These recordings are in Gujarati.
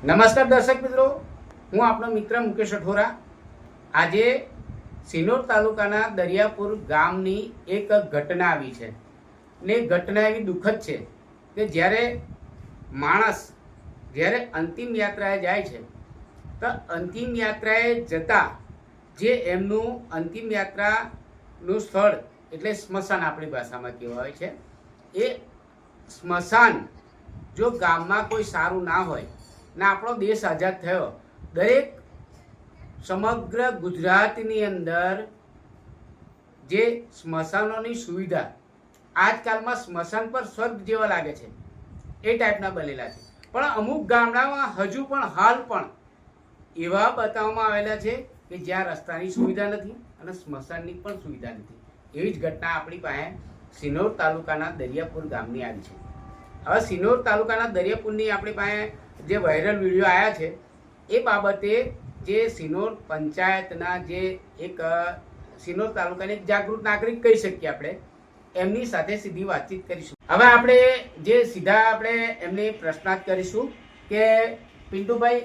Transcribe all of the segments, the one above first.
નમસ્કાર દર્શક મિત્રો, હું આપનો મિત્ર મુકેશ અઠોરા. આજે સિનોર તાલુકાના દરિયાપુર ગામની એક ઘટના આવી છે. ને એ ઘટના એવી દુઃખદ છે કે જ્યારે માણસ, જ્યારે અંતિમ યાત્રાએ જાય છે, તો અંતિમ યાત્રાએ જતા જે એમનું અંતિમ યાત્રાનું સ્થળ, એટલે સ્મશાન આપણી ભાષામાં કહેવાય છે. એ સ્મશાન જો ગામમાં કોઈ સારું ના હોય ને આપણો દેશ આઝાદ થયો. દરેક સમગ્ર ગુજરાતની અંદર જે સ્મશાનોની સુવિધા, આજકાલમાં સ્મશાન પર સ્વર્ગ જેવા લાગે છે, એ ટાઈપના બનેલા છે. પણ અમુક ગામડામાં હજુ પણ હાલ પણ એવા બતાવવામાં આવેલા છે કે જ્યાં રસ્તાની સુવિધા નથી અને સ્મશાનની પણ સુવિધા નથી. એવી જ ઘટના આપણી પાસે સિનોર તાલુકાના દરિયાપુર ગામની આવી છે. હવે સિનોર તાલુકાના દરિયાપુરની આપણી પાસે જે વાયરલ વીડિયો આવ્યા છે, એ બાબતે જે સિનોર પંચાયતના જે એક સિનોર તાલુકાની એક જાગૃત નાગરિક કહી શકીએ આપણે, એમની સાથે સીધી વાતચીત કરીશું. હવે આપણે જે સીધા આપણે એમને પ્રશ્નાર્થ કરીશું કે, પિન્ટુભાઈ,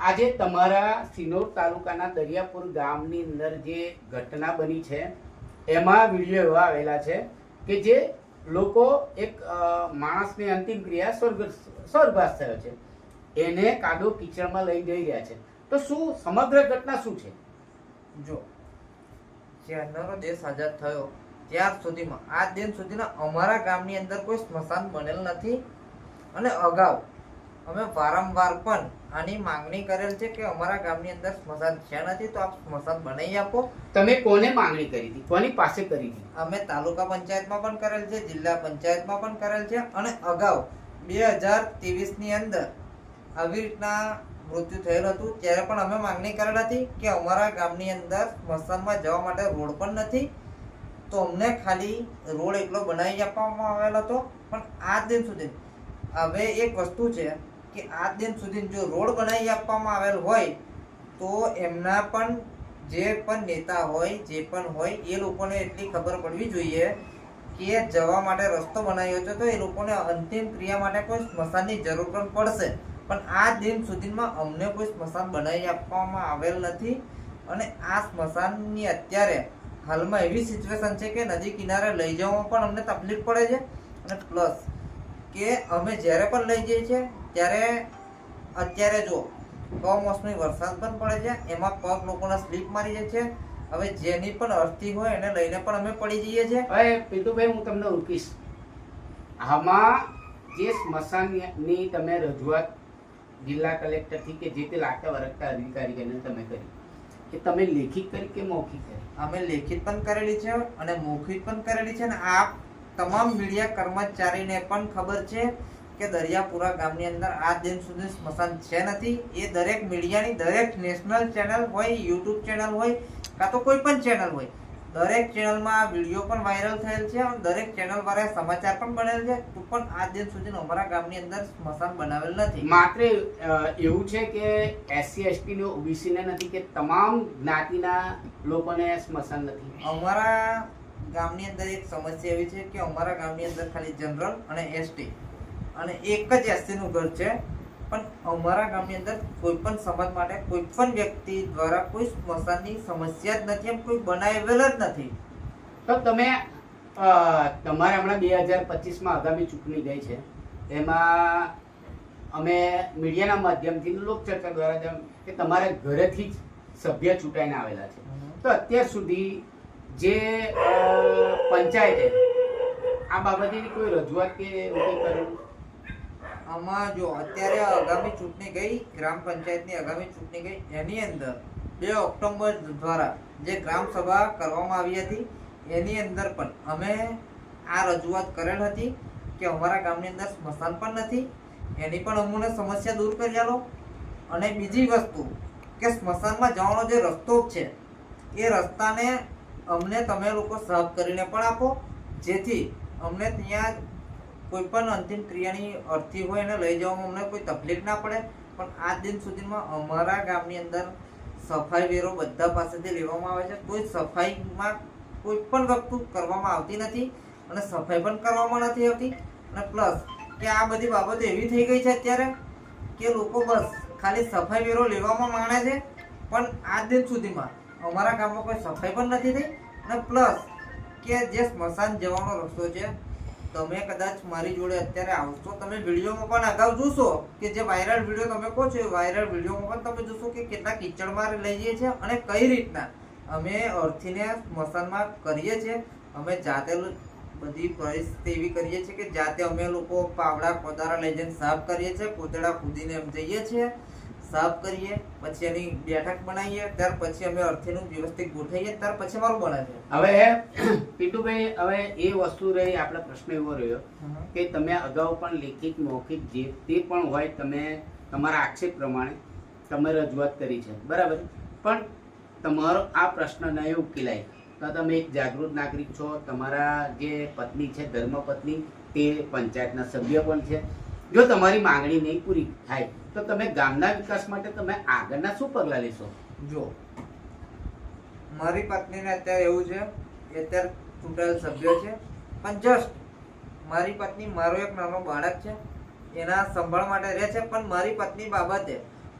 આજે તમારા સિનોર તાલુકાના દરિયાપુર ગામની અંદર જે ઘટના બની છે, એમાં વીડિયો એવા આવેલા છે કે જે લોકો એક માણસની અંતિમ ક્રિયા સ્વર્ગ, સ્વર્ગવાસ થયો છે. એને કાદો કિચડમાં લઈ જઈ રહ્યા છે. તો શું સમગ્ર ઘટના શું છે? જો જ્યારનો દેશ આઝાદ થયો, ત્યાર સુધીમાં, આ દિન સુધીના અમારા ગામની અંદર કોઈ સ્મશાન બનેલ નથી. અને અગાઉ અમે વારંવાર પણ આની માંગણી કરેલ છે કે અમારા ગામની અંદર સ્મશાન છે નથી તો આપ સ્મશાન બનાવી આપો. તમે કોને માંગણી કરી હતી? કોની પાસે કરી હતી? અમે તાલુકા પંચાયતમાં પણ કરેલ છે જિલ્લા પંચાયતમાં પણ કરેલ છે અને અગાઉ બે હજારની અંદર આવી રીતના મૃત્યુ થયેલ હતું. ત્યારે પણ અમે માંગણી કરેલ હતી કે અમારા ગામની અંદર સ્મશાનમાં જવા માટે રોડ પણ નથી. તો અમને ખાલી રોડ એકલો બનાવી આપવામાં આવેલ હતો. પણ આ દિન સુધી હવે એક વસ્તુ છે કે આ દિન સુધી જો રોડ બનાવી આપવામાં આવેલ હોય, તો એમના પણ જે પણ નેતા હોય, જે પણ હોય, એ લોકોને એટલી ખબર પડવી જોઈએ કે જવા માટે રસ્તો બનાવ્યો છે, તો એ લોકોને અંતિમ ક્રિયા માટે કોઈ સ્મશાનની જરૂર પણ પડશે. પણ આ દિન સુધીમાં અમને કોઈ સ્મશાન બનાવી આપવામાં આવેલ નથી અને આ સ્મશાનની અત્યારે હાલમાં એવી સિચ્યુએશન છે કે નદી કિનારે લઈ જવામાં પણ અમને તકલીફ પડે છે અને પ્લસ કે અમે જ્યારે પણ લઈ જઈએ છીએ ત્યારે અત્યારે જો કમોસમી વરસાદ પણ પડે છે એમાં પગ લોકોના સ્લીપ મારી જાય છે. હવે જેની પણ અર્થી હોય એને લઈને પણ અમે પડી જઈએ છીએ. હવે હું તમને રૂકીશ આમાં જે સ્મશાનની તમે રજૂઆત જિલ્લા કલેક્ટરથી કે જે તે લાગતા વરગતા અધિકારીને તમે કરી કે તમે લેખિત કરી કે મૌખિક કરી? અમે લેખિત પણ કરેલી છે અને મૌખિક પણ કરેલી છે અને આ તમામ મીડિયા કર્મચારીને પણ ખબર છે કે દરિયાપુરા ગામની અંદર આ દિન સુધી સ્મશાન છે નથી. એ દરેક મીડિયાની દરેક નેશનલ ચેનલ હોય યુટ્યુબ ચેનલ હોય કાં તો કોઈ પણ ચેનલ હોય દરેક ચેનલમાં આ વીડિયો પણ વાયરલ થયેલ છે અને દરેક ચેનલ દ્વારા સમાચાર પણ બનેલ છે. તો પણ આ દિન સુધી અમારા ગામની અંદર સ્મશાન બનાવેલ નથી. માત્ર એવું છે કે એસસી એસટી ને ઓબીસી ને નથી કે તમામ જ્ઞાતિના લોકોને સ્મશાન નથી. અમારા ગામની અંદર એક સમસ્યા એવી છે કે અમારા ગામની અંદર ખાલી જનરલ અને એસટી. અને એક જ એસસીનું ઘર છે. પણ અમારા ગામની અંદર કોઈ પણ સમાજ માટે કોઈ પણ વ્યક્તિ દ્વારા કોઈ સ્મશાનની સમસ્યા જ નથી એમ કોઈ બનાવેલ જ નથી. તો તમે તમારે હમણાં બે હજાર પચીસમાં આગામી ચૂંટણી ગઈ છે. એમાં અમે મીડિયાના માધ્યમથી લોકચર્ચા દ્વારા જેમ કે તમારે ઘરેથી જ સભ્ય ચૂંટાઈને આવેલા છે. તો અત્યાર સુધી જે પંચાયતે આ બાબતેની કોઈ રજૂઆત કે એવું કંઈ કરેલું આમાં જો અત્યારે આગામી ચૂંટણી ગઈ, ગ્રામ પંચાયતની આગામી ચૂંટણી ગઈ, એની અંદર બે ઓક્ટોબર દ્વારા જે ગ્રામ સભા કરવામાં આવી હતી, એની અંદર પણ અમે આ રજૂઆત કરેલ હતી કે અમારા ગામની અંદર સ્મશાન પણ નથી, એની પણ અમને સમસ્યા દૂર કરી આલો અને બીજી વસ્તુ કે સ્મશાનમાં જવાનો જે રસ્તો છે, એ રસ્તાને અમને તમે લોકો સાફ કરીને પણ આપો, જેથી અમને ત્યાં કોઈ પણ અંતિમ ક્રિયાની અર્થી હોય એને લઈ જવામાં અમને કોઈ તકલીફ ના પડે. પણ આ દિન સુધીમાં અમારા ગામની અંદર સફાઈ વેરો બધા પાસેથી લેવામાં આવે છે. કોઈ સફાઈમાં કોઈ પણ વસ્તુ કરવામાં આવતી નથી અને સફાઈ પણ કરવામાં નથી આવતી. અને પ્લસ કે આ બધી બાબતો એવી થઈ ગઈ છે અત્યારે કે લોકો બસ ખાલી સફાઈ વેરો લેવામાં માણે છે. પણ આજ દિન સુધીમાં અમારા ગામમાં કોઈ સફાઈ પણ નથી થઈ. અને પ્લસ કે જે સ્મશાન જવાનો રસ્તો છે તમે કદાચ મારી જોડે અત્યારે આવશો, તમે વિડીયોમાં પણ અગાઉ જોશો કે જે વાયરલ વીડિયો તમે કહો છો, એ વાયરલ વિડીયોમાં પણ તમે જોશો કે કેટલા કિચડમાં લઈએ છીએ અને કઈ રીતના. અમે અર્થીને સ્મશાનમાં કરીએ છીએ, અમે જાતે બધી પરિસ્થિતિ એવી કરીએ છીએ કે જાતે અમે લોકો પાવડા કોદારા લઈ જઈને સાફ કરીએ છીએ કોતડા કૂદીને એમ જઈએ છીએ. સાફ કરીએ પછી એની બેઠક બનાવીએ ત્યાર પછી અમે અર્થીનું વ્યવસ્થિત ગોઠવીએ ત્યાર પછી અમારું બને છે હવે પિન્ટુભાઈ હવે એ વસ્તુ રહી આપણે પ્રશ્ન એવો રહ્યો કે તમે અગાઉ પણ લેખિત મૌખિક જે તે પણ હોય તમે તમારા આક્ષેપ પ્રમાણે તમે રજૂઆત કરી છે. બરાબર? પણ તમારો આ પ્રશ્ન નહીં ઉકેલાય. તો તમે એક જાગૃત નાગરિક છો તમારા જે પત્ની છે ધર્મપત્ની તે પંચાયતના સભ્ય પણ છે. જો તમારી માંગણી નહીં પૂરી થાય, તો તમે ગામના વિકાસ માટે તમે આગળના શું પગલાં લેશો? જો, મારી પત્નીને અત્યારે એવું છે કે અત્યારે ચૂંટાયેલ સભ્ય છે, પણ જસ્ટ મારી પત્ની મારો એક નાનો બાળક છે, એના સંભાળ માટે રહે છે, પણ મારી પત્ની બાબતે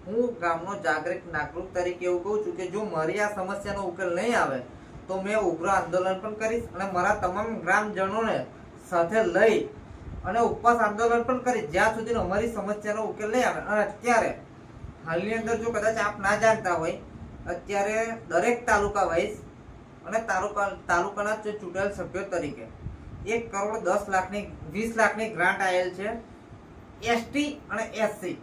હું ગામનો જાગૃત નાગરિક તરીકે એવું કહું છું કે જો મારી આ સમસ્યાનો ઉકેલ નહીં આવે, તો મેં ઉગ્ર આંદોલન પણ કરીશ અને મારા તમામ ગ્રામજનોને સાથે લઈ અને ઉપવાસ આંદોલન પણ કરીશ જ્યાં સુધી અમારી સમસ્યાનો ઉકેલ નહીં આવે. અને અત્યારે હાલની અંદર જો કદાચ આપ ના જાણતા હોય, અત્યારે દરેક તાલુકા વાઇઝ અને તાલુકા, તાલુકાના જે ચૂંટાયેલ સભ્યો તરીકે એક કરોડ દસ લાખની, વીસ લાખની ગ્રાન્ટ આવેલ છે એસટી અને એસસી.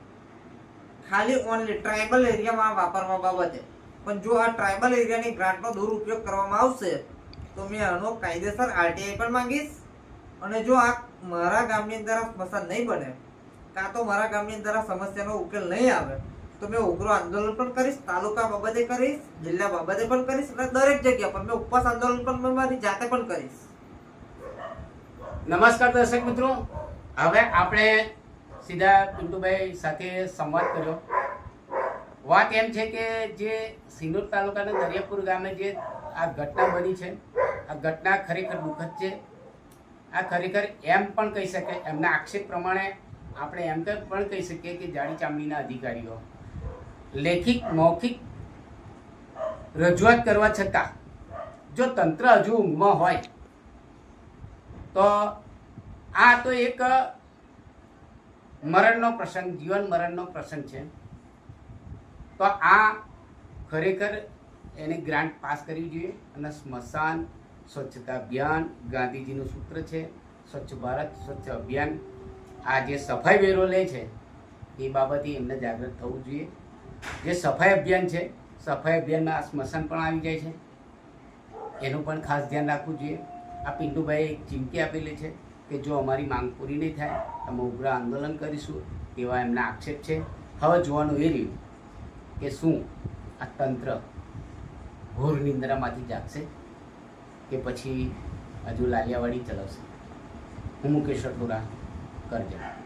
ખાલી ઓનલી ટ્રાઇબલ એરિયામાં વાપરવા બાબતે. પણ જો આ ટ્રાઇબલ એરિયાની ગ્રાન્ટનો દુરુપયોગ કરવામાં આવશે, તો મેં આનો કાયદેસર આરટીઆઈ પણ માંગીશ. અને જો આ મારા ગામની અંદર આ સ્મશાન નહીં બને, કાં તો મારા ગામની અંદર આ સમસ્યાનો ઉકેલ નહીં આવે, તો મેં ઉગ્ર આંદોલન પણ કરીશ, તાલુકા બાબતે કરીશ, જિલ્લા બાબતે પણ કરીશ અને દરેક જગ્યા પર મેં ઉપવાસ આંદોલન પણ મારી જાતે પણ કરીશ. નમસ્કાર દર્શક મિત્રો. હવે આપણે સીધા પિન્ટુભાઈ સાથે સંવાદ કર્યો. વાત એમ છે કે જે સિંદૂર તાલુકાના દરિયાપુર ગામે જે આ ઘટના બની છે, આ ઘટના ખરેખર દુઃખદ છે. આ ખરેખર એમ પણ કહી શકાય એમના આક્ષેપ પ્રમાણે આપણે એમ તો પણ કહી શકીએ કે જાડી ચામડીના અધિકારીઓ લેખિત મૌખિક રજૂઆત કરવા છતાં જો તંત્ર હજુ ઊંઘમાં હોય, તો આ તો એક મરણનો પ્રસંગ, જીવન મરણનો પ્રસંગ છે. તો આ ખરેખર એને ગ્રાન્ટ પાસ કરવી જોઈએ અને સ્મશાન સ્વચ્છતા અભિયાન ગાંધીજીનું સૂત્ર છે, સ્વચ્છ ભારત, સ્વચ્છ અભિયાન. આ જે સફાઈ વેરો લે છે, એ બાબતે એમને જાગૃત થવું જોઈએ. જે સફાઈ અભિયાન છે, સફાઈ અભિયાનમાં આ સ્મશાન પણ આવી જાય છે. એનું પણ ખાસ ધ્યાન રાખવું જોઈએ. આ પિન્ટુભાઈએ એક ચીમકી આપેલી છે કે જો અમારી માંગ પૂરી નહીં થાય, અમે ઉગ્ર આંદોલન કરીશું એવા એમના આક્ષેપ છે. હવે જોવાનું એ રહ્યું કે શું આ તંત્ર ઘોર નિંદ્રામાંથી જાગશે? કે પછી હજુ લાલિયાવાડી ચલાવશે. હું મુકેશ અટોરા કરજણ.